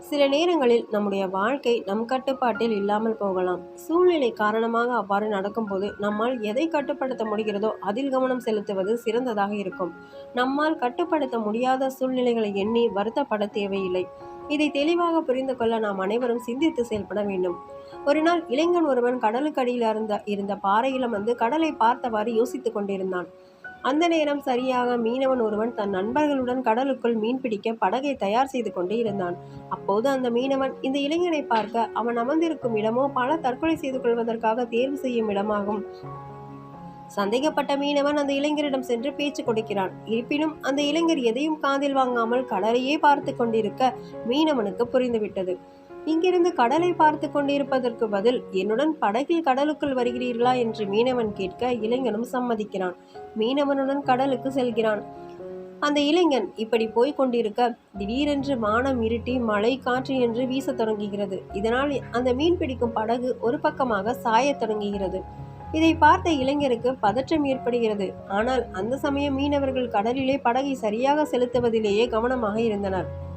சில நேரங்களில் நம்முடைய வாழ்க்கை நம் கட்டுப்பாட்டில் இல்லாமல் போகலாம். சூழ்நிலை காரணமாக அவ்வாறு நடக்கும்போது நம்மால் எதை கட்டுப்படுத்த முடிகிறதோ அதில் கவனம் செலுத்துவது சிறந்ததாக இருக்கும். நம்மால் கட்டுப்படுத்த முடியாத சூழ்நிலைகளை எண்ணி வருத்தப்பட தேவையில்லை. இதை தெளிவாக புரிந்து கொள்ள நாம் அனைவரும் சிந்தித்து செயல்பட வேண்டும். ஒரு நாள் இளைஞன் ஒருவன் கடலுக்கடியில் இருந்த இருந்த பாறையில் வந்து கடலை பார்த்தவாறு யோசித்துக் கொண்டிருந்தான். அந்த நேரம் சரியாக மீனவன் ஒருவன் தன் நண்பர்களுடன் கடலுக்குள் மீன்பிடிக்க படகை தயார் செய்து கொண்டு இருந்தான். அப்போது அந்த மீனவன் இந்த இளைஞனை பார்க்க அவன் அமர்ந்திருக்கும் இடமோ பல தற்கொலை செய்து கொள்வதற்காக தேர்வு செய்யும் இடமாகும். சந்தேகப்பட்ட மீனவன் அந்த இளைஞரிடம் சென்று பேச்சு கொடுக்கிறான். இருப்பினும் அந்த இளைஞர் எதையும் காதில் வாங்காமல் கடலையே பார்த்து கொண்டிருக்க மீனவனுக்கு புரிந்துவிட்டது. இங்கிருந்து கடலை பார்த்து கொண்டிருப்பதற்கு பதில் என்னுடன் படகில் கடலுக்குள் வருகிறீர்களா என்று மீனவன் கேட்க இளைஞனும் சம்மதிக்கிறான். மீனவனுடன் கடலுக்கு செல்கிறான். அந்த இளைஞன் இப்படி போய்க் கொண்டிருக்க திடீரென்று வானம் இருட்டி மழை காற்று என்று வீசத் தொடங்குகிறது. இதனால் அந்த மீன் பிடிக்கும் படகு ஒரு பக்கமாக சாயத் தொடங்குகிறது. இதை பார்த்த இளைஞருக்கு பதற்றம் ஏற்படுகிறது. ஆனால் அந்த சமயம் மீனவர்கள் கடலிலே படகை சரியாக செலுத்துவதிலேயே கவனமாக இருந்தனர்.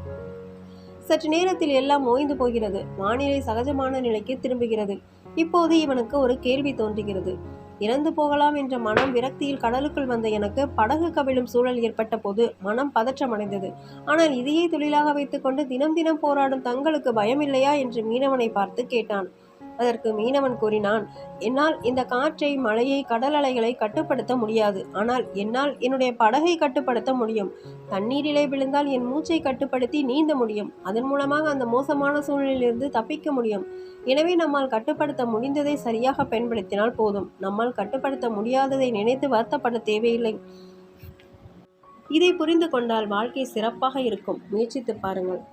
சற்று நேரத்தில் எல்லாம் ஓய்ந்து போகிறது. வானிலை சகஜமான நிலைக்கு திரும்புகிறது. இப்போது இவனுக்கு ஒரு கேள்வி தோன்றுகிறது. இறந்து போகலாம் என்ற மனம் விரக்தியில் கடலுக்குள் வந்த எனக்கு படகு கவிழும் சூழல் ஏற்பட்ட போது மனம் பதற்றமடைந்தது ஆனால் இதையே தொழிலாக வைத்துக்கொண்டு தினம் தினம் போராடும் தங்களுக்கு பயமில்லையா என்று மீனவனை பார்த்து கேட்டான். அதற்கு மீனவன் கூறினான் என்னால் இந்த காற்றை மழையை கடல் அலைகளை கட்டுப்படுத்த முடியாது. ஆனால் என்னால் என்னுடைய படகை கட்டுப்படுத்த முடியும். தண்ணீரிலே விழுந்தால் என் மூச்சை கட்டுப்படுத்தி நீந்த முடியும். அதன் மூலமாக அந்த மோசமான சூழ்நிலையிலிருந்து தப்பிக்க முடியும். எனவே நம்மால் கட்டுப்படுத்த முடிந்ததை சரியாக பயன்படுத்தினால் போதும். நம்மால் கட்டுப்படுத்த முடியாததை நினைத்து வருத்தப்பட தேவையில்லை. இதை புரிந்து கொண்டால் வாழ்க்கை சிறப்பாக இருக்கும். முயற்சித்து பாருங்கள்.